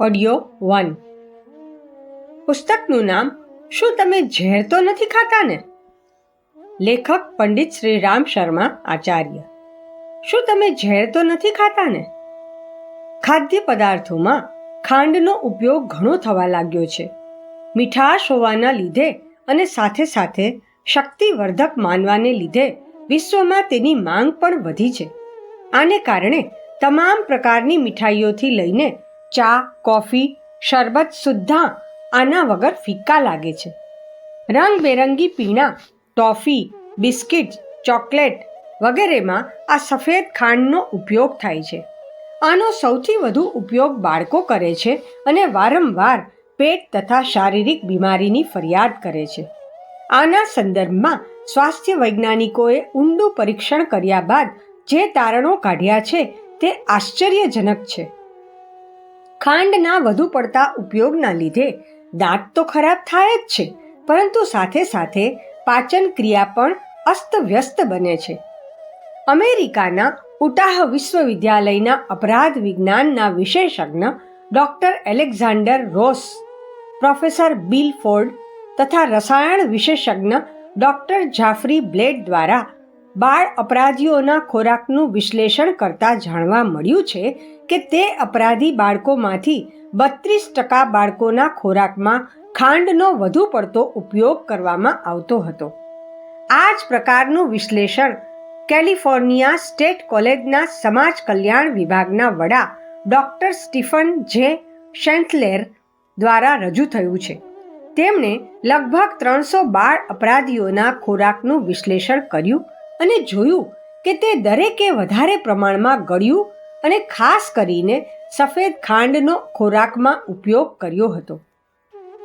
Audio one. પુસ્તકનું નામ, શું તમે ઝેર તો નથી ખાતા ને? લેખક પંડિત શ્રી રામ શર્મા આચાર્ય. શું તમે ઝેર તો નથી ખાતા ને? ખાદ્ય પદાર્થોમાં ખાંડનો ઉપયોગ ઘણો થવા લાગ્યો છે. મીઠાશ હોવાના લીધે અને સાથે સાથે શક્તિવર્ધક માનવાને લીધે વિશ્વમાં તેની માંગ પણ વધી છે. આને કારણે તમામ પ્રકારની મીઠાઈઓથી લઈને ચા, કોફી, શરબત સુદ્ધા આના વગર ફિક્કા લાગે છે. રંગબેરંગી પીણા, ટોફી, બિસ્કિટ, ચોકલેટ વગેરેમાં આ સફેદ ખાંડનો ઉપયોગ થાય છે. આનો સૌથી વધુ ઉપયોગ બાળકો કરે છે અને વારંવાર પેટ તથા શારીરિક બીમારીની ફરિયાદ કરે છે. આના સંદર્ભમાં સ્વાસ્થ્ય વૈજ્ઞાનિકોએ ઊંડું પરીક્ષણ કર્યા બાદ જે તારણો કાઢ્યા છે તે આશ્ચર્યજનક છે. ખાંડના વધુ પડતા ઉપયોગના લીધે દાંત તો ખરાબ થાય જ છે, પરંતુ સાથે સાથે પાચન ક્રિયા પણ અસ્તવ્યસ્ત બને છે. અમેરિકાના ઉટાહ વિશ્વવિદ્યાલયના અપરાધ વિજ્ઞાનના વિશેષજ્ઞ doctor Alexander Ross, professor Bill Ford તથા રસાયણ વિશેષજ્ઞ ડોક્ટર જાફરી બ્લેડ દ્વારા બાળ અપરાધીઓના ખોરાકનું વિશ્લેષણ કરતા જાણવા મળ્યું છે કે તે અપરાધી બાળકોમાંથી બત્રીસ ટકા બાળકોના ખોરાકમાં ખાંડનો વધુ પડતો ઉપયોગ કરવામાં આવતો હતો. આ જ પ્રકારનું વિશ્લેષણ કેલિફોર્નિયા સ્ટેટ કોલેજના સમાજ કલ્યાણ વિભાગના વડા ડોક્ટર સ્ટીફન જે શેન્થલેર દ્વારા રજૂ થયું છે. તેમણે લગભગ ત્રણસો બાળ અપરાધીઓના ખોરાકનું વિશ્લેષણ કર્યું અને જોયું કે તે દરેકે વધારે પ્રમાણમાં ગળ્યું અને ખાસ કરીને સફેદ ખાંડનો ખોરાકમાં ઉપયોગ કર્યો હતો.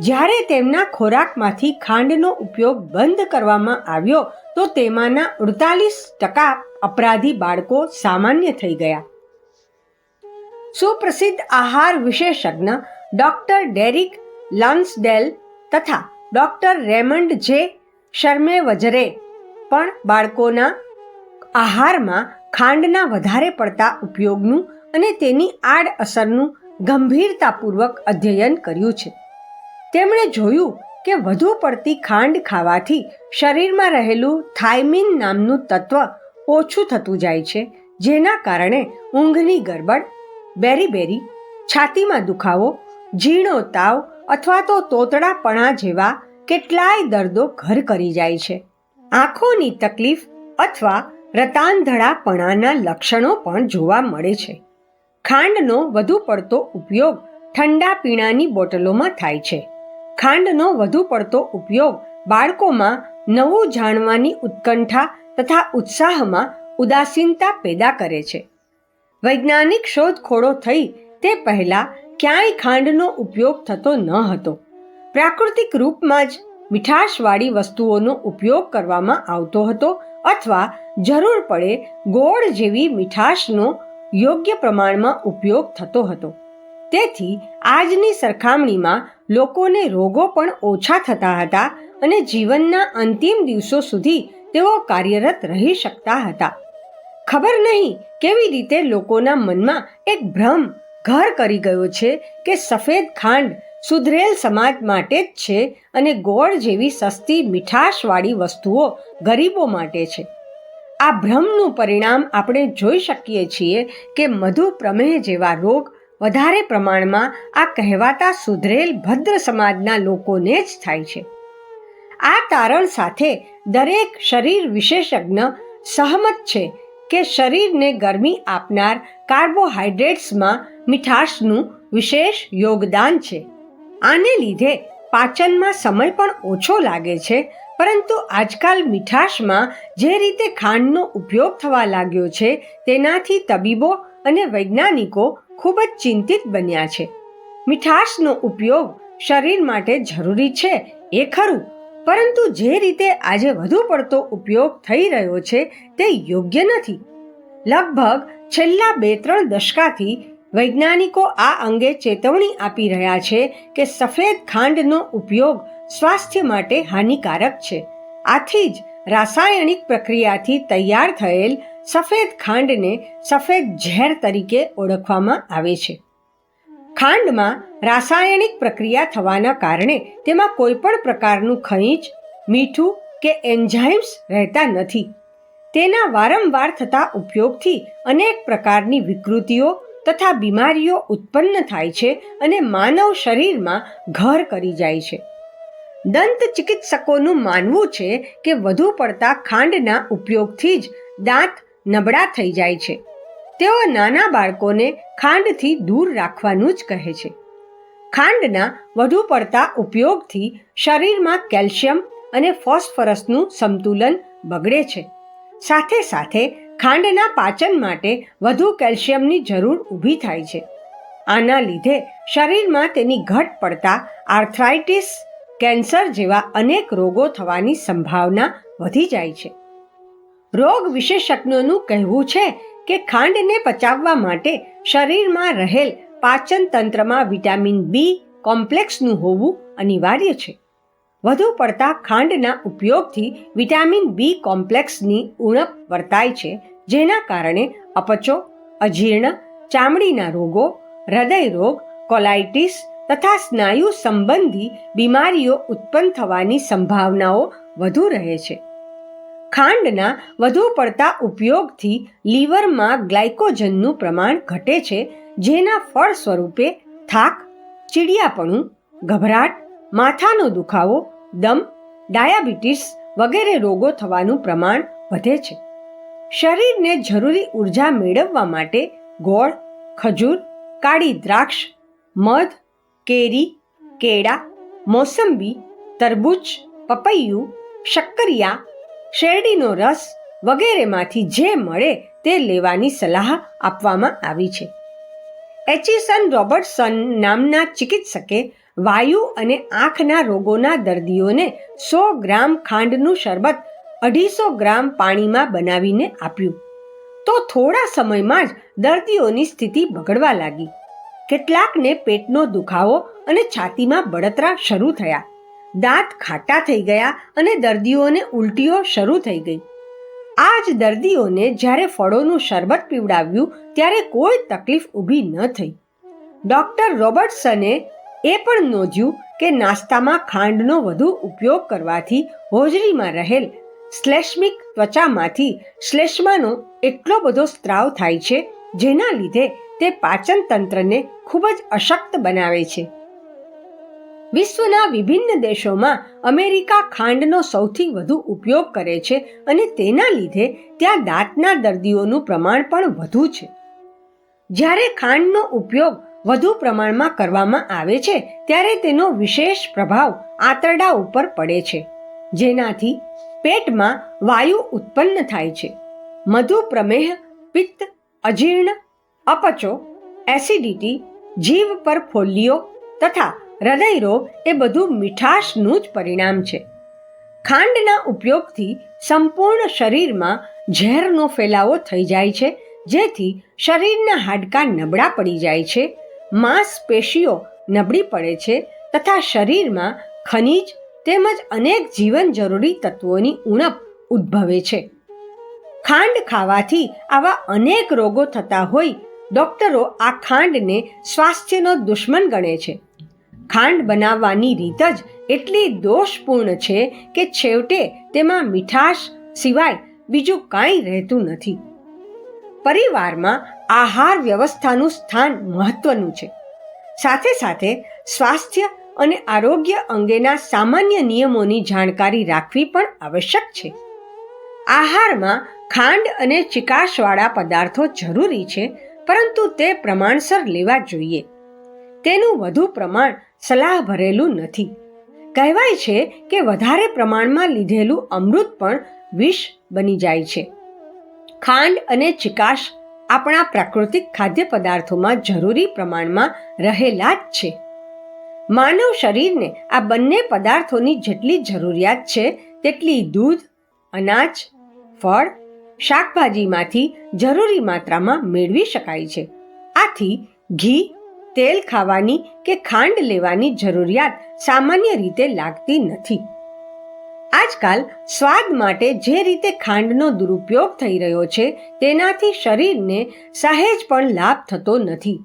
જ્યારે તેમના ખોરાકમાંથી ખાંડનો ઉપયોગ બંધ કરવામાં આવ્યો, તો તેમાંના અડતાલીસ ટકા અપરાધી બાળકો સામાન્ય થઈ ગયા. સુપ્રસિદ્ધ આહાર વિશેષજ્ઞ ડોક્ટર ડેરિક લાન્સડેલ તથા ડોક્ટર રેમન્ડ જે શર્મે વજરે પણ બાળકોના આહારમાં ખાંડના વધારે પડતા ઉપયોગનું અને તેની આડ અસરનું ગંભીરતાપૂર્વક અધ્યયન કર્યું છે. તેમણે જોયું કે વધુ પડતી ખાંડ ખાવાથી શરીરમાં રહેલું થાઇમિન નામનું તત્વ ઓછું થતું જાય છે, જેના કારણે ઊંઘની ગરબડ બેરી છાતીમાં દુખાવો, ઝીણો તાવ અથવા તો તોતડાપણા જેવા કેટલાય દર્દો ઘર કરી જાય છે. આંખોની તકલીફ અથવા રતાંધળાપણાના લક્ષણો પણ જોવા મળે છે. ખાંડનો વધુ પડતો ઉપયોગ ઠંડા પીણાની બોટલોમાં થાય છે. ખાંડનો વધુ પડતો ઉપયોગ બાળકોમાં નવું જાણવાની ઉત્કંઠા તથા ઉત્સાહમાં ઉદાસીનતા પેદા કરે છે. વૈજ્ઞાનિક શોધખોળો થઈ તે પહેલા ક્યાંય ખાંડનો ઉપયોગ થતો ન હતો. પ્રાકૃતિક રૂપમાં જ મીઠાશવાળી વસ્તુઓનો ઉપયોગ કરવામાં આવતો હતો અથવા જરૂર પડે ગોળ જેવી મીઠાશનો યોગ્ય પ્રમાણમાં ઉપયોગ થતો હતો. તેથી આજની સરખામણીમાં લોકોને રોગો પણ ઓછા થતા હતા અને જીવનના અંતિમ દિવસો સુધી તેઓ કાર્યરત રહી શકતા હતા. ખબર નહીં કેવી રીતે લોકોના મનમાં એક ભ્રમ ઘર કરી ગયો છે કે સફેદ ખાંડ સુધરેલ સમાજ માટે જ છે અને ગોળ જેવી સસ્તી મીઠાશવાળી વસ્તુઓ ગરીબો માટે છે. આ ભ્રમનું પરિણામ આપણે જોઈ શકીએ છીએ કે મધુ પ્રમેહ જેવા રોગ વધારે પ્રમાણમાં આ કહેવાતા સુધરેલ ભદ્ર સમાજના લોકોને જ થાય છે. આ તારણ સાથે દરેક શરીર વિશેષજ્ઞ સહમત છે કે શરીરને ગરમી આપનાર કાર્બોહાઈડ્રેટ્સમાં મીઠાશનું વિશેષ યોગદાન છે. આને લીધે પાચનમાં સમય પણ ઓછો લાગે છે, પરંતુ આજકાલ મીઠાશમાં જે રીતે ખાંડનો ઉપયોગ થવા લાગ્યો છે, તેનાથી તબીબો અને વૈજ્ઞાનિકો ખૂબ જ ચિંતિત બન્યા છે. મીઠાશનો ઉપયોગ શરીર માટે જરૂરી છે, એ ખરું, પરંતુ જે રીતે આજે વધુ પડતો ઉપયોગ થઈ રહ્યો છે, તે યોગ્ય નથી. લગભગ છેલ્લા બે ત્રણ દશકાથી વૈજ્ઞાનિકો આ અંગે ચેતવણી આપી રહ્યા છે કે સફેદ ખાંડનો ઉપયોગ સ્વાસ્થ્ય માટે હાનિકારક છે. આથી જ રાસાયણિક પ્રક્રિયાથી તૈયાર થયેલ સફેદ ખાંડને સફેદ ઝેર તરીકે ઓળખવામાં આવે છે. ખાંડમાં રાસાયણિક પ્રક્રિયા થવાના કારણે તેમાં કોઈ પણ પ્રકારનું ખનિજ, મીઠું કે એન્ઝાઇમ્સ રહેતા નથી. તેના વારંવાર થતા ઉપયોગથી અનેક પ્રકારની વિકૃતિઓ તથા બીમારીઓ ઉત્પન્ન થાય છે અને માનવ શરીરમાં ઘર કરી જાય છે. દંત ચિકિત્સકોનું માનવું છે કે વધુ પડતા ખાંડના ઉપયોગથી જ દાંત નબળા થઈ જાય છે. તેઓ નાના બાળકોને ખાંડથી દૂર રાખવાનું જ કહે છે. ખાંડના વધુ પડતા ઉપયોગથી શરીરમાં કેલ્શિયમ અને ફોસ્ફરસનું સંતુલન બગડે છે. સાથે સાથે ખાંડના પાચન માટે વધુ કેલ્શિયમની જરૂર ઊભી થાય છે. આના લીધે શરીરમાં તેની ઘટ પડતા આર્થરાઇટિસ, કેન્સર જેવા અનેક રોગો થવાની સંભાવના વધી જાય છે. રોગ વિશેષજ્ઞોનું કહેવું છે કે ખાંડને પચાવવા માટે શરીરમાં રહેલ પાચન તંત્રમાં વિટામિન બી કોમ્પ્લેક્સનું હોવું અનિવાર્ય છે. વધુ પડતા ખાંડના ઉપયોગથી વિટામિન બી કોમ્પ્લેક્સની ઉણપ વર્તાય છે, જેના કારણે અપચો, અજીર્ણ, ચામડીના રોગો, હૃદય રોગ, કોલાઇટિસ તથા સ્નાયુ સંબંધી બીમારીઓ ઉત્પન્ન થવાની સંભાવનાઓ વધુ રહે છે. ખાંડના વધુ પડતા ઉપયોગથી લીવરમાં ગ્લાયકોજનનું પ્રમાણ ઘટે છે, જેના ફળ સ્વરૂપે થાક, ચીડિયાપણું, ગભરાટ, માથાનો દુખાવો દમ, ડાયાબિટીસ વગેરે રોગો થવાનું પ્રમાણ વધે છે. શરીરને જરૂરી ઊર્જા મેળવવા માટે ગોળ, ખજૂર, કાળી દ્રાક્ષ, મધ, કેરી, કેળા, મોસંબી, તરબૂચ, પપૈયું, શક્કરિયા, શેરડીનો રસ વગેરેમાંથી જે મળે તે લેવાની સલાહ આપવામાં આવી છે. એચિસન રોબર્ટસન નામના ચિકિત્સકે વાયુ અને આંખના રોગોના દર્દીઓને સો ગ્રામ ખાંડનું શરબત, અઢીસો ગ્રામ પાણીમાં બનાવીને આપ્યું. તો થોડા સમયમાં જ દર્દીઓની સ્થિતિ બગડવા લાગી. કેટલાકને પેટનો દુખાવો અને છાતીમાં બળતરા શરૂ થયા. દાંત ખાટા થઈ ગયા અને દર્દીઓને ઉલટીઓ શરૂ થઈ ગઈ. આ જ દર્દીઓને જ્યારે ફળોનું શરબત પીવડાવ્યું, ત્યારે કોઈ તકલીફ ઊભી ન થઈ. ડોક્ટર રોબર્ટસને એ પણ નોંધ્યું કે નાસ્તામાં ખાંડનો વધુ ઉપયોગ કરવાથી હોજરીમાં રહેલ શ્લેષ્મિક ત્વચામાંથી શ્લેષ્માનો એટલો બધો સ્ત્રાવ થાય છે, જેના લીધે તે પાચન તંત્રને ખૂબ જ અશક્ત બનાવે છે. વિશ્વના વિભિન્ન દેશોમાં અમેરિકા ખાંડનો સૌથી વધુ ઉપયોગ કરે છે અને તેના લીધે ત્યાં દાંતના દર્દીઓનું પ્રમાણ પણ વધુ છે. જ્યારે ખાંડનો ઉપયોગ વધુ પ્રમાણમાં કરવામાં આવે છે, ત્યારે તેનો વિશેષ પ્રભાવ આંતરડા ઉપર પડે છે. જેનાથી પેટમાં વાયુ ઉત્પન્ન થાય છે. મધુ પ્રમેહ, પિત્ત, અજીર્ણ, અપચો, એસિડિટી જીવ પર ફોલ્લીઓ તથા હૃદય રોગ એ બધું મીઠાશનું જ પરિણામ છે. ખાંડના ઉપયોગથી સંપૂર્ણ શરીરમાં ઝેરનો ફેલાવો થઈ જાય છે, જેથી શરીરના હાડકાં નબળા પડી જાય છે માંસપેશીઓ નબળી પડે છે તથા શરીરમાં ખનિજ તેમજ અનેક જીવન જરૂરી તત્વોની ઉણપ ઉદ્ભવે છે. ખાંડ ખાવાથી આવા અનેક રોગો થતા હોય ડોક્ટરો આ ખાંડને સ્વાસ્થ્યનો દુશ્મન ગણે છે. ખાંડ બનાવવાની રીત જ એટલી દોષપૂર્ણ છે કે છેવટે તેમાં મીઠાશ સિવાય બીજું કાંઈ રહેતું નથી. પરિવારમાં આહાર વ્યવસ્થાનું સ્થાન મહત્વનું છે. સાથે સાથે સ્વાસ્થ્ય અને આરોગ્ય અંગેના સામાન્ય નિયમોની જાણકારી રાખવી પણ આવશ્યક છે. આહારમાં ખાંડ અને ચિકાશવાળા પદાર્થો જરૂરી છે, પરંતુ તે પ્રમાણસર લેવા જોઈએ. તેનું વધુ પ્રમાણ સલાહ ભરેલું નથી. કહેવાય છે કે વધારે પ્રમાણમાં લીધેલું અમૃત પણ વિષ બની જાય છે. ખાંડ અને ચિકાશ આપણા પ્રાકૃતિક ખાદ્ય પદાર્થોમાં જરૂરી પ્રમાણમાં રહેલા જ છે. માનવ શરીરને આ બંને પદાર્થોની જેટલી જરૂરિયાત છે, તેટલી દૂધ, અનાજ, ફળ, શાકભાજીમાંથી જરૂરી માત્રામાં મેળવી શકાય છે. આથી ઘી, તેલ ખાવાની કે ખાંડ લેવાની જરૂરિયાત સામાન્ય રીતે લાગતી નથી. આજકાલ સ્વાદ માટે જે રીતે ખાંડનો દુરુપયોગ થઈ રહ્યો છે, તેનાથી શરીરને સહેજ પણ લાભ થતો નથી.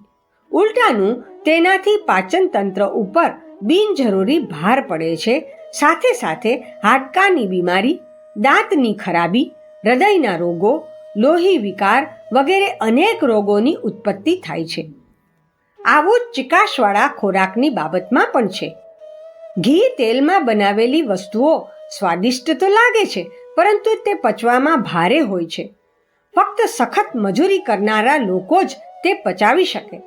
ઉલટાનું, તેનાથી પાચન તંત્ર ઉપર બિનજરૂરી ભાર પડે છે. સાથે સાથે હાડકાની બીમારી, દાંતની ખરાબી, હૃદયના રોગો, લોહી વિકાર વગેરે અનેક રોગોની ઉત્પત્તિ થાય છે. આવું જ ચિકાશવાળા ખોરાકની બાબતમાં પણ છે. ઘી તેલમાં બનાવેલી વસ્તુઓ સ્વાદિષ્ટ તો લાગે છે, પરંતુ તે પચવામાં ભારે હોય છે. ફક્ત સખત મજૂરી કરનારા લોકો જ તે પચાવી શકે.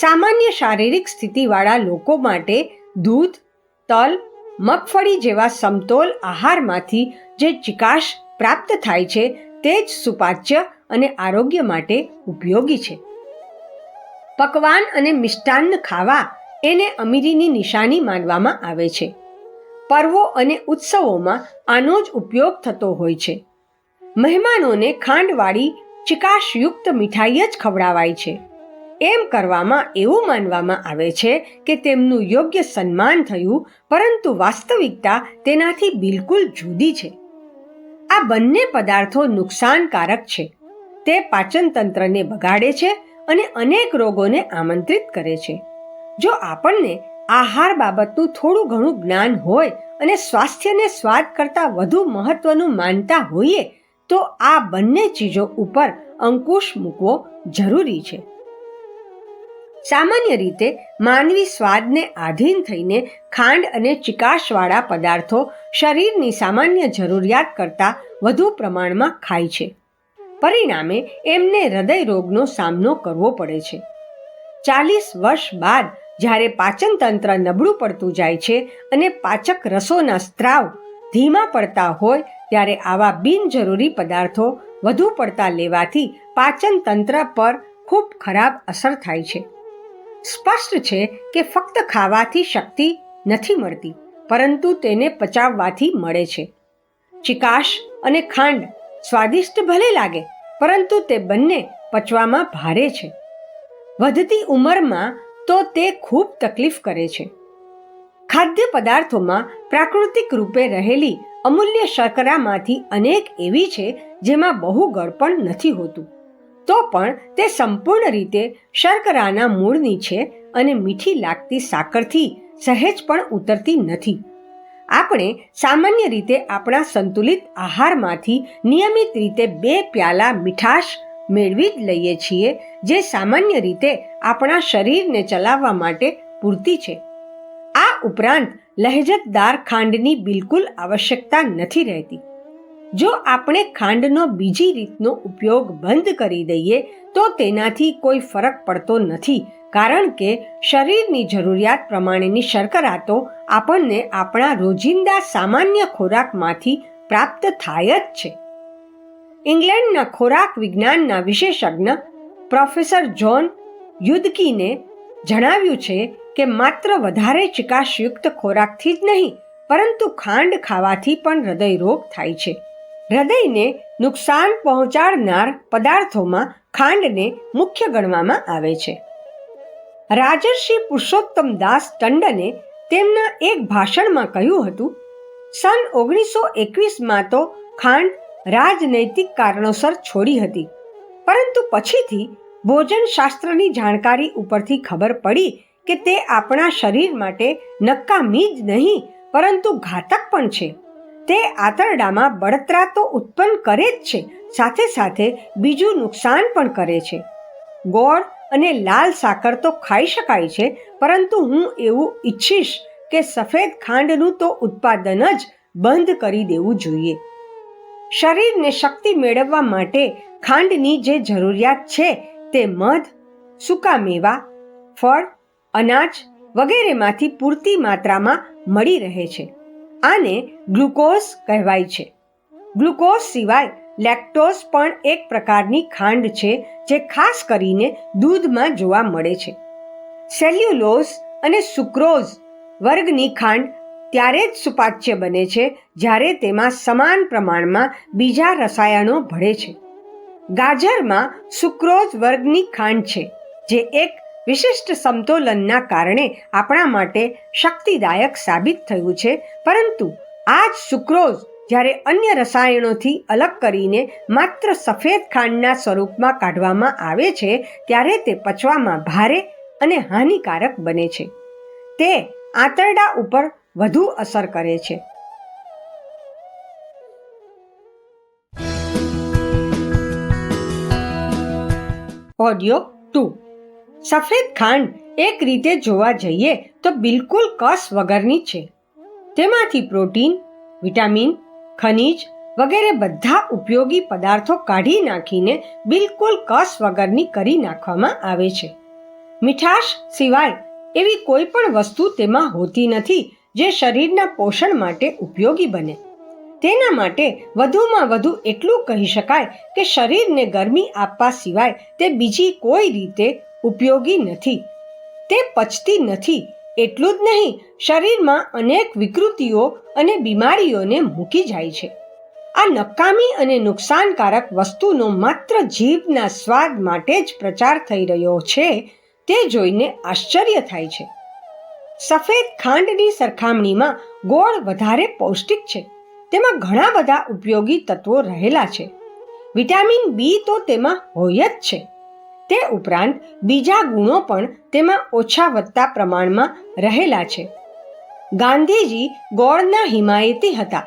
સામાન્ય શારીરિક સ્થિતિવાળા લોકો માટે દૂધ, તલ, મગફળી જેવા સમતોલ આહારમાંથી જે ચિકાશ પ્રાપ્ત થાય છે, તે જ સુપાચ્ય અને આરોગ્ય માટે ઉપયોગી છે. પકવાન અને મિષ્ટાન્ન ખાવા એને અમીરીની નિશાની માનવામાં આવે છે. પર્વો અને ઉત્સવોમાં આનો જ ઉપયોગ થતો હોય છે. મહેમાનોને ખાંડવાળી ચિકાશયુક્ત મીઠાઈ જ ખવડાવાય છે. એમ કરવામાં એવું માનવામાં આવે છે કે તેમનું યોગ્ય સન્માન થયું, પરંતુ વાસ્તવિકતા તેનાથી બિલકુલ જુદી છે. આ બંને પદાર્થો નુકસાનકારક છે. તે પાચનતંત્રને બગાડે છે અને અનેક રોગોને આમંત્રિત કરે છે. જો આપણને આહાર બાબતનું થોડું ઘણું જ્ઞાન હોય અને સ્વાસ્થ્યને સ્વાદ કરતાં વધુ મહત્વનું માનતા હોઈએ, તો આ બંને ચીજો ઉપર અંકુશ મૂકવો જરૂરી છે. સામાન્ય રીતે, માનવી સ્વાદને આધીન થઈને ખાંડ અને ચિકાશવાળા પદાર્થો શરીરની સામાન્ય જરૂરિયાત કરતાં વધુ પ્રમાણમાં ખાય છે. પરિણામે, એમને હૃદય રોગનો સામનો કરવો પડે છે. ચાલીસ વર્ષ બાદ જ્યારે પાચન તંત્ર નબળું પડતું જાય છે અને પાચક રસોના સ્ત્રાવ ધીમા પડતા હોય ત્યારે આવા બિનજરૂરી પદાર્થો વધુ પડતા લેવાથી પાચન તંત્ર પર ખૂબ ખરાબ અસર થાય છે. સ્પષ્ટ છે કે ફક્ત ખાવાથી શક્તિ નથી મળતી, પરંતુ તેને પચાવવાથી મળે છે. ચિકાશ અને ખાંડ સ્વાદિષ્ટ ભલે લાગે, પરંતુ તે બંને પચવામાં ભારે છે. વધતી ઉંમરમાં તો તે ખૂબ તકલીફ કરે છે. ખાદ્ય પદાર્થોમાં પ્રાકૃતિક રૂપે રહેલી અમૂલ્ય શર્કરામાંથી અનેક એવી છે જેમાં બહુ ગળપણ નથી હોતું. તો પણ તે સંપૂર્ણ રીતે શર્કરાના મૂળની છે અને મીઠી લાગતી સાકરથી સહેજ પણ ઉતરતી નથી. આપણે સામાન્ય રીતે આપણા સંતુલિત આહારમાંથી નિયમિત રીતે બે પ્યાલા મીઠાશ મેળવી જ લઈએ છીએ, જે સામાન્ય રીતે આપણા શરીરને ચલાવવા માટે પૂરતી છે. આ ઉપરાંત લહેજતદાર ખાંડની બિલકુલ આવશ્યકતા નથી રહેતી. જો આપણે ખાંડનો બીજી રીતનો ઉપયોગ બંધ કરી દઈએ, તો તેનાથી કોઈ ફરક પડતો નથી, કારણ કે શરીરની જરૂરિયાત પ્રમાણેની શર્કરા તો આપણને આપણા રોજિંદા સામાન્ય ખોરાકમાંથી પ્રાપ્ત થાય જ છે. ઇંગ્લેન્ડના ખોરાક વિજ્ઞાનના વિશેષજ્ઞ પ્રોફેસર જોન યુદકીને જણાવ્યું છે કે માત્ર વધારે ચિકાશયુક્ત ખોરાકથી જ નહીં, પરંતુ ખાંડ ખાવાથી પણ હૃદય રોગ થાય છે. હૃદયને નુકસાન પહોંચાડનાર પદાર્થોમાં ખાંડને મુખ્ય ગણવામાં આવે છે. રાજર્ષિ પુરુષોત્તમ દાસ ટંડને તેમના એક ભાષણમાં કહ્યું હતું, સન ઓગણીસો એકવીસમાં તો ખાંડ રાજનૈતિક કારણોસર છોડી હતી. પરંતુ પછીથી ભોજન શાસ્ત્રની જાણકારી ઉપરથી ખબર પડી કે તે આપણા શરીર માટે નકામી જ નહીં, પરંતુ ઘાતક પણ છે. તે આંતરડામાં બળતરા તો ઉત્પન્ન કરે જ છે, સાથે સાથે બીજું નુકસાન પણ કરે છે. ગોળ અને લાલ સાકર તો ખાઈ શકાય છે, પરંતુ હું એવું ઈચ્છીશ કે સફેદ ખાંડનું તો ઉત્પાદન જ બંધ કરી દેવું જોઈએ. શરીરને શક્તિ મેળવવા માટે ખાંડની જે જરૂરિયાત છે તે મધ, સૂકા મેવા, ફળ, અનાજ વગેરેમાંથી પૂરતી માત્રામાં મળી રહે છે. આને ગ્લુકોઝ કહેવાય છે. ગ્લુકોઝ સિવાય લેક્ટોઝ પણ એક પ્રકારની ખાંડ છે જે ખાસ કરીને દૂધમાં જોવા મળે છે. સેલ્યુલોઝ અને સુક્રોઝ વર્ગની ખાંડ ત્યારે જ સુપાચ્ય બને છે, જ્યારે તેમાં સમાન પ્રમાણમાં બીજા રસાયણો ભળે છે. ગાજરમાં સુક્રોઝ વર્ગની ખાંડ છે, જે એક વિશિષ્ટ સમતોલનના કારણે આપણા માટે શક્તિદાયક સાબિત થયું છે, પરંતુ આ જ સુક્રોઝ જ્યારે અન્ય રસાયણોથી અલગ કરીને માત્ર સફેદ ખાંડના સ્વરૂપમાં કાઢવામાં આવે છે, ત્યારે તે પચવામાં ભારે અને હાનિકારક બને છે. તે આંતરડા ઉપર વધુ અસર કરે છે. Audio two. સફેદ ખાંડ એક રીતે જોવા જઈએ તો બિલકુલ કસ વગરની છે. તેમાંથી પ્રોટીન, વિટામિન, ખનિજ વગેરે બધા ઉપયોગી પદાર્થો કાઢી નાખીને બિલકુલ કસ વગરની કરી નાખવામાં આવે છે. મીઠાશ સિવાય એવી કોઈ પણ વસ્તુ તેમાં હોતી નથી જે શરીરના પોષણ માટે ઉપયોગી બને. તેના માટે વધુમાં વધુ એટલું કહી શકાય કે શરીરને ગરમી આપવા સિવાય તે બીજી કોઈ રીતે ઉપયોગી નથી. તે પચતી નથી, એટલું જ નહીં, શરીરમાં અનેક વિકૃતિઓ અને બીમારીઓને મૂકી જાય છે. આ નકામી અને નુકસાનકારક વસ્તુનો માત્ર જીભના સ્વાદ માટે જ પ્રચાર થઈ રહ્યો છે, તે જોઈને આશ્ચર્ય થાય છે. સફેદ ખાંડની સરખામણીમાં ગોળ વધારે પૌષ્ટિક છે. તેમાં ઘણા બધા ઉપયોગી તત્વો રહેલા છે. વિટામિન બી તો તેમાં હોય જ છે. તે ઉપરાંત બીજા ગુણો પણ તેમાં ઓછા વધતા પ્રમાણમાં રહેલા છે. ગાંધીજી ગોળના હિમાયતી હતા.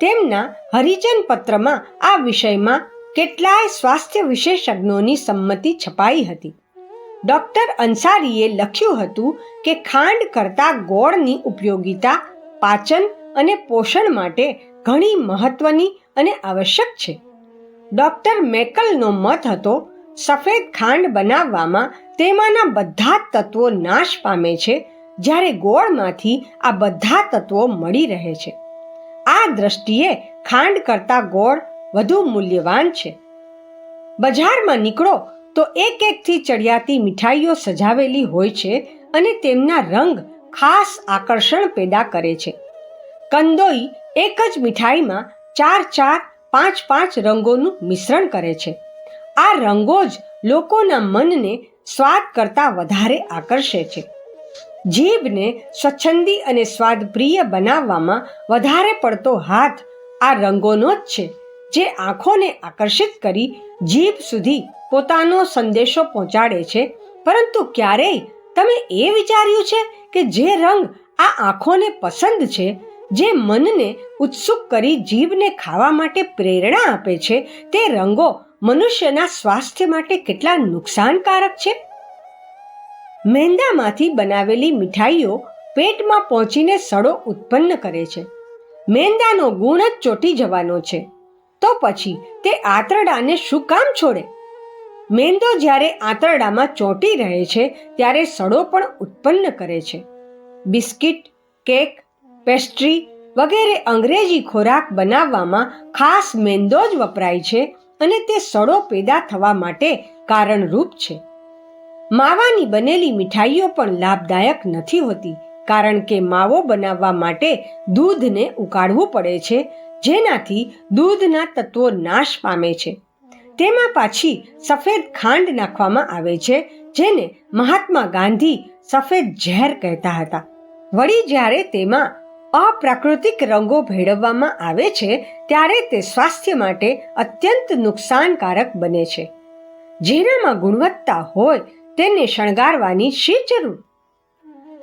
તેમના હરિજન પત્રમાં આ વિષયમાં કેટલાય સ્વાસ્થ્ય વિશેષજ્ઞોની સંમતિ છપાઈ હતી. ડોક્ટર અંસારીએ લખ્યું હતું કે ખાંડ કરતાં ગોળની ઉપયોગિતા, પાચન અને પોષણ માટે ઘણી મહત્વની અને આવશ્યક છે. ડોક્ટર મેકલનો મત હતો, સફેદ ખાંડ બનાવવામાં તેમાંના બધા તત્વો નાશ પામે છે, જ્યારે ગોળમાંથી આ બધા તત્વો મળી રહે છે. આ દ્રષ્ટિએ ખાંડ કરતાં ગોળ વધુ મૂલ્યવાન છે. બજારમાં નીકળો તો એક એકથી ચડિયાતી મીઠાઈઓ સજાવેલી હોય છે અને તેમના રંગ ખાસ આકર્ષણ પેદા કરે છે. કંદોઈ એક જ મીઠાઈમાં ચાર ચાર પાંચ પાંચ રંગોનું મિશ્રણ કરે છે. આ રંગો જ લોકોના મનને સ્વાદ કરતાં વધારે આકર્ષે છે. જીભને સ્વચ્છંદી અને સ્વાદપ્રિય બનાવવામાં વધારે પડતો હાથ આ રંગોનો જ છે, જે આંખોને આકર્ષિત કરી જીભ સુધી પોતાનો સંદેશો પહોંચાડે છે. પરંતુ ક્યારેય તમે એ વિચાર્યું છે કે જે રંગ આ આંખોને પસંદ છે, જે મનને ઉત્સુક કરી જીભને ખાવા માટે પ્રેરણા આપે છે, તે રંગો મનુષ્યના સ્વાસ્થ્ય માટે કેટલા નુકસાનકારક છે? મેંદામાંથી બનાવેલી મીઠાઈઓ પેટમાં પહોંચીને સડો ઉત્પન્ન કરે છે. મેંદાનો ગુણ જ ચોટી જવાનો છે. તો પછી તે આંતરડાને શું કામ છોડે? મેંદો જ્યારે આંતરડામાં ચોંટી રહે છે, ત્યારે સડો પણ ઉત્પન્ન કરે છે. બિસ્કિટ, કેક, પેસ્ટ્રી વગેરે અંગ્રેજી ખોરાક બનાવવામાં ખાસ મેંદો જ વપરાય છે અને તે સડો પેદા થવા માટે કારણરૂપ છે. માવાની બનેલી મીઠાઈઓ પણ લાભદાયક નથી હોતી, કારણ કે માવો બનાવવા માટે દૂધને ઉકાળવું પડે છે જેનાથી દૂધના તત્વો નાશ પામે છે. તેમાં પાછી સફેદ ખાંડ નાખવામાં આવે છે, જેને મહાત્મા ગાંધી સફેદ ઝેર કહેતા હતા. વળી જ્યારે તેમાં અપ્રાકૃતિક રંગો ભેળવવામાં આવે છે, ત્યારે તે સ્વાસ્થ્ય માટે અત્યંત નુકસાનકારક બને છે. જેનામાં ગુણવત્તા હોય, તેને શણગારવાની શી જરૂર?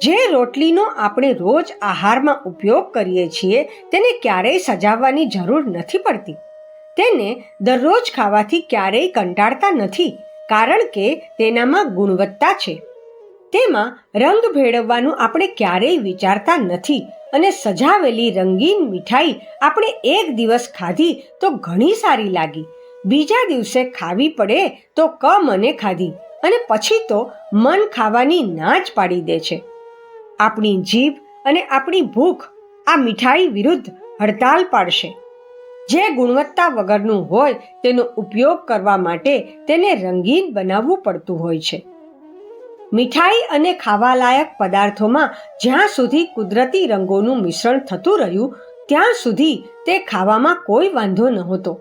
જે રોટલીનો આપણે રોજ આહારમાં ઉપયોગ કરીએ છીએ તેને ક્યારેય સજાવવાની જરૂર નથી પડતી. તેને દરરોજ ખાવાથી ક્યારેય કંટાળતા નથી, કારણ કે તેનામાં ગુણવત્તા છે. તેમાં રંગ ભેળવવાનું આપણે ક્યારેય વિચારતા નથી અને સજાવેલી રંગીન મીઠાઈ આપણે એક દિવસ ખાધી તો ઘણી સારી લાગી. બીજા દિવસે ખાવી પડે તો કમ અને ખાધી અને પછી તો મન ખાવાની ના જ પાડી દે છે. આપણી જીભ અને આપણી ભૂખ આ મીઠાઈ વિરુદ્ધ હડતાલ પાડશે. જે ગુણવત્તા વગરનું હોય તેનો ઉપયોગ કરવા માટે તેને રંગીન બનાવવું પડતું હોય છે. મીઠાઈ અને ખાવાલાયક પદાર્થોમાં જ્યાં સુધી કુદરતી રંગોનું મિશ્રણ થતું રહ્યું, ત્યાં સુધી તે ખાવામાં કોઈ વાંધો નહોતો.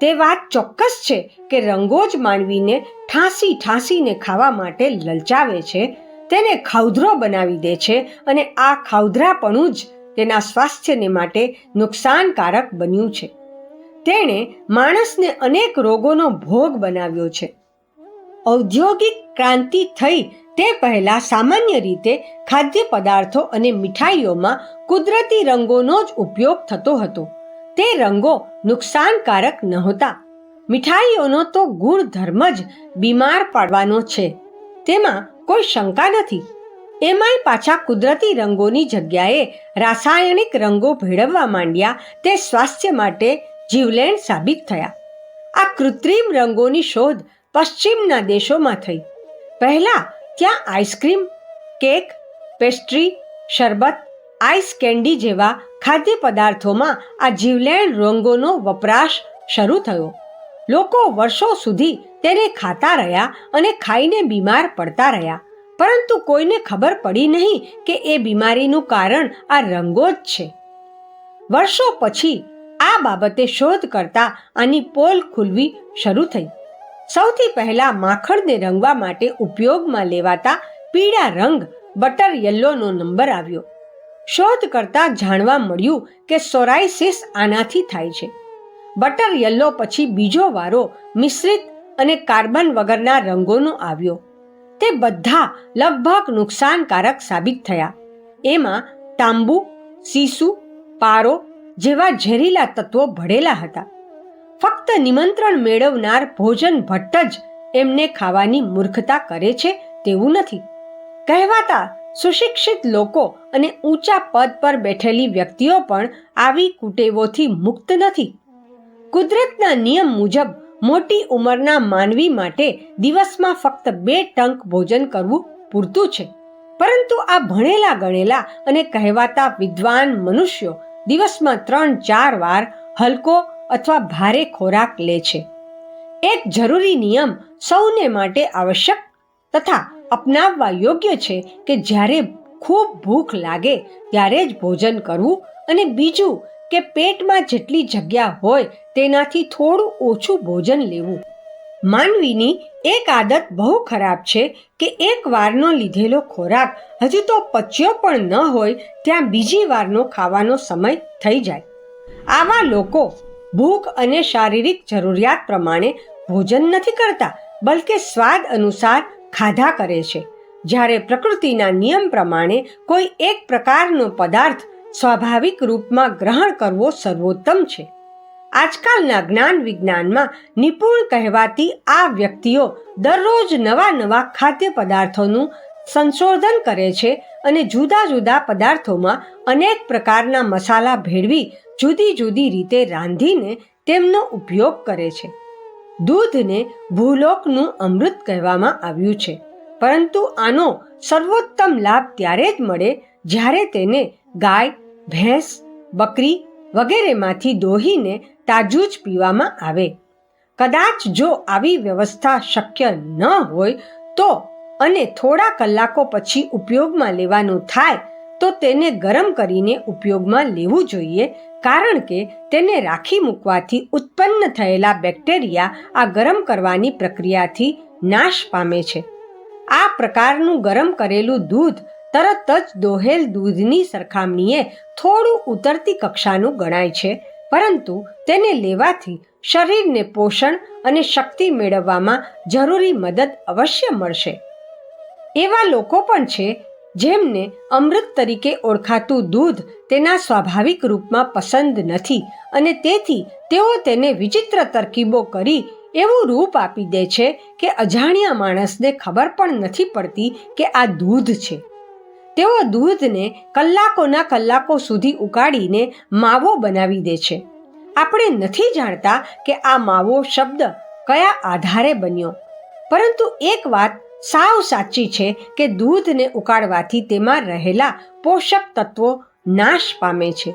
તે વાત ચોક્કસ છે કે રંગો જ માનવીને ઠાંસી ઠાંસીને ખાવા માટે લલચાવે છે તેને ખાઉધરો બનાવી દે છે અને આ ખાઉધરાપણું જ તેના સ્વાસ્થ્યને માટે નુકસાનકારક બન્યું છે. તેણે માણસને અનેક રોગોનો ભોગ બનાવ્યો છે. ઔદ્યોગિક ક્રાંતિ થઈ તે પહેલા સામાન્ય રીતે ખાદ્ય પદાર્થો અને મીઠાઈઓમાં કુદરતી રંગોનો જ ઉપયોગ થતો હતો. તે રંગો નુકસાનકારક નહોતા. મીઠાઈઓનો તો ગુણધર્મ જ બીમાર પાડવાનો છે. તેમાં કોઈ શંકા નથી. એમાંય પાછા કુદરતી રંગોની જગ્યાએ રાસાયણિક રંગો ભેળવવા માંડ્યા તે સ્વાસ્થ્ય માટે જીવલેણ સાબિત થયા. આ કૃત્રિમ રંગોની શોધ પશ્ચિમના દેશોમાં થઈ. પહેલા ત્યાં આઈસ્ક્રીમ, કેક, પેસ્ટ્રી, શરબત, આઈસ કેન્ડી જેવા ખાદ્ય પદાર્થોમાં આ જીવલેણ રંગોનો વપરાશ શરૂ થયો. લોકો વર્ષો સુધી તેને ખાતા રહ્યા અને ખાઈને બીમાર પડતા રહ્યા. પરંતુ કોઈને ખબર પડી નહીં કે એ બીમારીનું કારણ આ રંગો જ છે. વર્ષો પછી આ બાબતે શોધ કરતા આની પોલ ખુલવી શરૂ થઈ. સૌથી પહેલા માખણને રંગવા માટે ઉપયોગમાં લેવાતા પીળા રંગ બટર યલ્લોનો નંબર આવ્યો. શોધ કરતા જાણવા મળ્યું કે સોરાઈસિસ આનાથી થાય છે. બટર યલ્લો પછી બીજો વારો મિશ્રિત અને કાર્બન વગરના રંગોનો આવ્યો. તે બધા લગભગ નુકસાનકારક સાબિત થયા. એમાં તાંબુ, સીસુ, પારો જેવા ઝેરીલા તત્વો ભળેલા હતા. ફક્ત નિમંત્રણ મેળવનાર ભોજન ભટ્ટ જ એમને ખાવાની મૂર્ખતા કરે છે તેવું નથી. કહેવાતા સુશિક્ષિત લોકો અને ઊંચા પદ પર બેઠેલી વ્યક્તિઓ પણ આવી કુટેવોથી મુક્ત નથી. કુદરતના નિયમ મુજબ મોટી ઉંમરના માનવી માટે દિવસમાં ફક્ત બે ટંક ભોજન કરવું પૂરતું છે. પરંતુ આ ભણેલા ગણેલા અને કહેવાતા વિદ્વાન મનુષ્યો દિવસમાં ત્રણ ચાર વાર હલકો અથવા ભારે ખોરાક લે છે. એક જરૂરી નિયમ સૌને માટે આવશ્યક તથા અપનાવવા યોગ્ય છે કે જ્યારે ખૂબ ભૂખ લાગે ત્યારે જ ભોજન કરવું અને બીજું કે પેટમાં જેટલી જગ્યા હોય તેનાથી થોડું ઓછું ભોજન લેવું. માનવીની એક આદત બહુ ખરાબ છે કે એક વારનો લીધેલો ખોરાક હજુ તો પચ્યો પણ ન હોય ત્યાં બીજી વારનો ખાવાનો સમય થઈ જાય. આવા લોકો ભૂખ અને શારીરિક જરૂરિયાત પ્રમાણે ભોજન નથી કરતા, બલકે સ્વાદ અનુસાર ખાધા કરે છે. જ્યારે પ્રકૃતિના નિયમ પ્રમાણે કોઈ એક પ્રકારનો પદાર્થ સ્વાભાવિક રૂપમાં ગ્રહણ કરવો સર્વોત્તમ છે. આજકાલના જ્ઞાન વિજ્ઞાનમાં નિપુણ કહેવાતી આ વ્યક્તિઓ દરરોજ નવા નવા ખાદ્ય પદાર્થોનું સંશોધન કરે છે અને જુદા જુદા પદાર્થોમાં અનેક પ્રકારના મસાલા ભેળવી જુદી જુદી રીતે રાંધીને તેમનો ઉપયોગ કરે છે. દૂધને ભૂલોકનું અમૃત કહેવામાં આવ્યું છે. પરંતુ આનો સર્વોત્તમ લાભ ત્યારે જ મળે જ્યારે તેને ગાય ભેંસ, બકરી વગેરેમાંથી દોહીને તાજું જ પીવામાં આવે. કદાચ જો આવી વ્યવસ્થા શક્ય ન હોય તો અને થોડા કલાકો પછી ઉપયોગમાં લેવાનું થાય, તો તેને ગરમ કરીને ઉપયોગમાં લેવું જોઈએ, કારણ કે તેને રાખી મૂકવાથી ઉત્પન્ન થયેલા બેક્ટેરિયા આ ગરમ કરવાની પ્રક્રિયાથી નાશ પામે છે. આ પ્રકારનું ગરમ કરેલું દૂધ તરત જ દોહેલ દૂધની સરખામણીએ થોડું ઉતરતી કક્ષાનું ગણાય છે, પરંતુ તેને લેવાથી શરીરને પોષણ અને શક્તિ મેળવવામાં જરૂરી મદદ અવશ્ય મળશે. એવા લોકો પણ છે, જેમને અમૃત તરીકે ઓળખાતું દૂધ તેના સ્વાભાવિક રૂપમાં પસંદ નથી અને તેથી તેઓ તેને વિચિત્ર તરકીબો કરી એવું રૂપ આપી દે છે કે અજાણ્યા માણસને ખબર પણ નથી પડતી કે આ દૂધ છે. તેઓ દૂધને કલાકોના કલાકો સુધી ઉકાળીને માવો બનાવી દે છે. આપણે નથી જાણતા કે આ માવો શબ્દ કયા આધારે બન્યો. પરંતુ એક વાત સાવ સાચી છે કે દૂધને ઉકાળવાથી તેમાં રહેલા પોષક તત્વો નાશ પામે છે.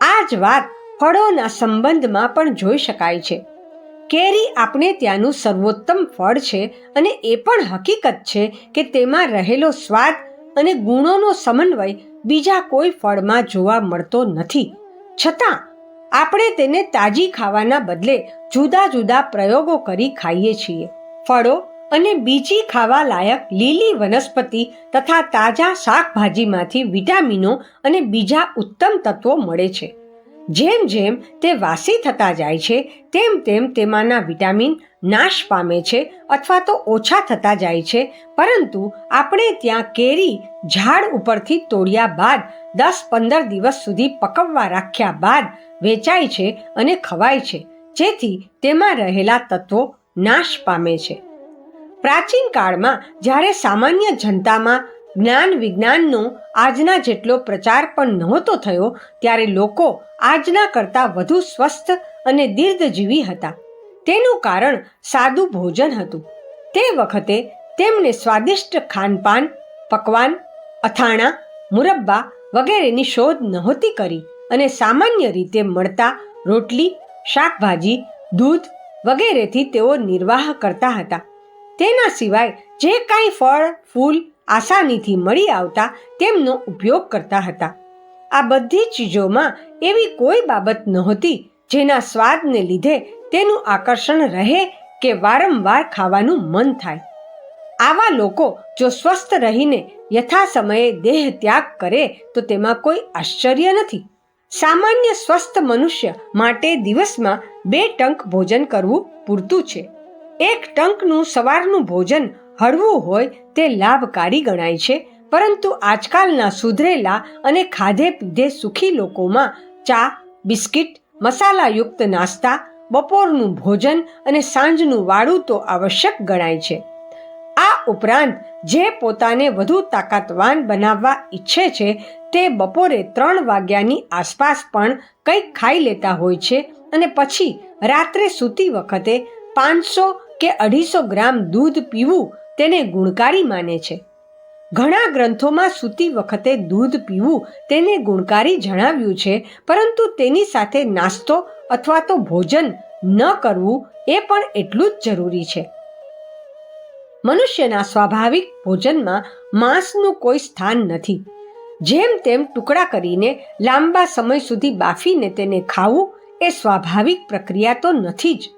આ જ વાત ફળોના સંબંધમાં પણ જોઈ શકાય છે. કેરી આપણે ત્યાંનું સર્વોત્તમ ફળ છે અને એ પણ હકીકત છે કે તેમાં રહેલો સ્વાદ અને ગુણોનો સમન્વય બીજા કોઈ ફળમાં જોવા મળતો નથી. છતાં, આપણે તેને તાજી ખાવાના બદલે જુદા જુદા પ્રયોગો કરી ખાઈએ છીએ. ફળો અને બીજી ખાવા લાયક લીલી વનસ્પતિ તથા તાજા શાકભાજીમાંથી વિટામિનો અને બીજા ઉત્તમ તત્વો મળે છે. જેમ જેમ તે વાસી થતા જાય છે, તેમ તેમ તેમાંના વિટામિન નાશ પામે છે અથવા તો ઓછા થતા જાય છે. પરંતુ આપણે ત્યાં કેરી, ઝાડ ઉપરથી તોડ્યા બાદ, દસ પંદર દિવસ સુધી પકવવા રાખ્યા બાદ વેચાય છે અને ખવાય છે. જેથી તેમાં રહેલા તત્વો નાશ પામે છે. પ્રાચીન કાળમાં જ્યારે સામાન્ય જનતામાં જ્ઞાન વિજ્ઞાનનો આજના જેટલો પ્રચાર પણ નહોતો થયો ત્યારે લોકો આજના કરતાં વધુ સ્વસ્થ અને દીર્ઘજીવી હતા. તેનું કારણ સાદું ભોજન હતું. તે વખતે તેમને સ્વાદિષ્ટ ખાનપાન, પકવાન, અથાણા, મુરબ્બા વગેરેની શોધ નહોતી કરી અને સામાન્ય રીતે મળતા રોટલી, શાકભાજી, દૂધ વગેરેથી તેઓ નિર્વાહ કરતા હતા. તેના સિવાય જે કાંઈ ફળ, ફૂલ આસાનીથી મળી આવતા તેમનો ઉપયોગ કરતા હતા. આ બધી ચીજોમાં એવી કોઈ બાબત નહોતી જેના સ્વાદને લીધે તેનું આકર્ષણ રહે કે વારંવાર ખાવાનું મન થાય. આવા લોકો જો સ્વસ્થ રહીને યથા સમયે દેહ ત્યાગ કરે તો તેમાં કોઈ આશ્ચર્ય નથી. સામાન્ય સ્વસ્થ મનુષ્ય માટે દિવસમાં બે ટંક ભોજન કરવું પૂરતું છે. એક ટંકનું સવારનું ભોજન હળવું હોય તે લાભકારી ગણાય છે, પરંતુ આજકાલના સુધરેલા અને ખાધે પીધે સુખી લોકોમાં ચા, બિસ્કિટ, મસાલાયુક્ત નાસ્તા, બપોરનું ભોજન અને સાંજનું વાળું તો આવશ્યક ગણાય છે. આ ઉપરાંત જે પોતાને વધુ તાકાતવાન બનાવવા ઈચ્છે છે તે બપોરે ત્રણ વાગ્યાની આસપાસ પણ કંઈક ખાઈ લેતા હોય છે અને પછી રાત્રે સૂતી વખતે પાંચસો કે અઢીસો ગ્રામ દૂધ પીવું તેને ગુણકારી માને છે. ઘણા ગ્રંથોમાં સૂતી વખતે દૂધ પીવું તેને ગુણકારી જણાવ્યું છે, પરંતુ તેની સાથે નાસ્તો અથવા તો ભોજન ન કરવું એ પણ એટલું જ જરૂરી છે. મનુષ્યના સ્વાભાવિક ભોજનમાં માંસનું કોઈ સ્થાન નથી. જેમ તેમ ટુકડા કરીને લાંબા સમય સુધી બાફીને તેને ખાવું એ સ્વાભાવિક પ્રક્રિયા તો નથી જ.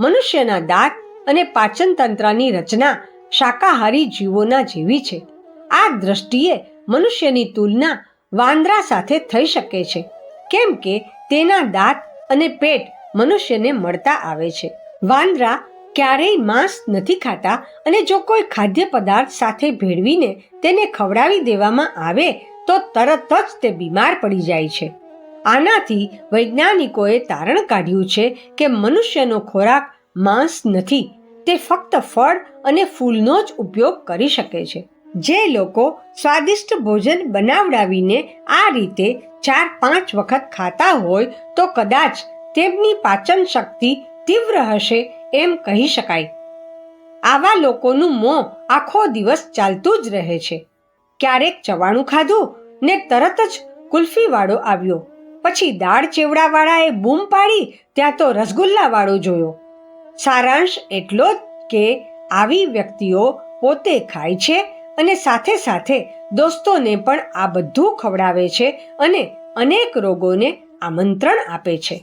મનુષ્યના દાંત અને પાચનતંત્રની રચના શાકાહારી જીવોના જેવી છે. આ દ્રષ્ટિએ મનુષ્યની તુલના વાંદરા સાથે થઈ શકે છે. કેમ કે તેના દાંત અને પેટ મનુષ્યને મળતા આવે છે. વાંદરા ક્યારેય માંસ નથી ખાતા અને જો કોઈ ખાદ્ય પદાર્થ સાથે ભેળવીને તેને ખવડાવી દેવામાં આવે, તો તરત જ તે બીમાર પડી જાય છે. આનાથી વૈજ્ઞાનિકોએ તારણ કાઢ્યું છે કે મનુષ્યનો ખોરાક માંસ નથી તે ફક્ત ફળ અને ફૂલનો જ ઉપયોગ કરી શકે છે. જે લોકો સ્વાદિષ્ટ ભોજન બનાવડાવીને આ રીતે ચાર પાંચ વખત ખાતા હોય તો કદાચ તેમની પાચન શક્તિ તીવ્ર હશે એમ કહી શકાય. આવા લોકોનું મોં આખો દિવસ ચાલતું જ રહે છે. ક્યારેક ચવાણું ખાધું ને તરત જ કુલ્ફીવાળો આવ્યો. પછી દાળ ચેવડાવાળાએ બૂમ પાડી, ત્યાં તો રસગુલ્લાવાળો જોયો. સારાંશ એટલો જ કે આવી વ્યક્તિઓ પોતે ખાય છે અને સાથે સાથે દોસ્તોને પણ આ બધું ખવડાવે છે અને અનેક રોગોને આમંત્રણ આપે છે.